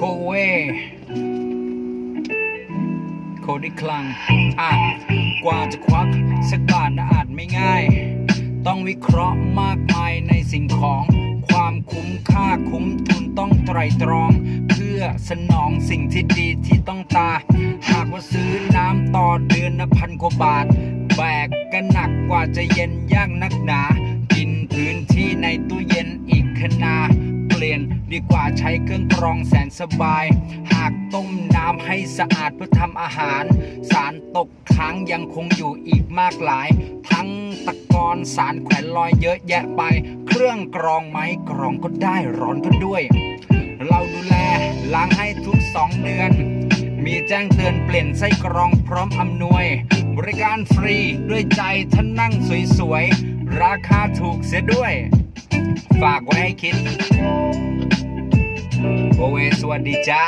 คเวโคดิคลังอะกว่าจะควักสักบาทนะอาจไม่ง่าย ต้องวิเคราะห์มากมายในสิ่งของความคุ้มค่าคุ้มทุนต้องไตรตรอง เพื่อสนองสิ่งที่ดีที่ต้องตา หากว่าซื้อน้ำต่อเดือนนะพันกว่าบาท แบกก็หนักกว่าจะเย็นยากนักหนา กินพื้นที่ในตู้เย็นอีกขนาด ลี่ยน ดีกว่าใช้เครื่องกรองแสนสบาย หากต้มน้ำให้สะอาดเพื่อทำอาหาร สารตกค้างยังคงอยู่อีกมากหลาย ทั้งตะกอนสารแขวนลอยเยอะแยะไป เครื่องกรองไหมกรองก็ได้ร้อนก็ด้วย เราดูแลล้างให้ทุกสองเดือนมีแจ้งเตือนเปลี่ยนไส้กรองพร้อมอำนวย บริการฟรีด้วยใจท่านนั่งสวยๆ ราคาถูกเสียด้วย ฝากไว้ให้คิดโอเวสวัสดีจ้า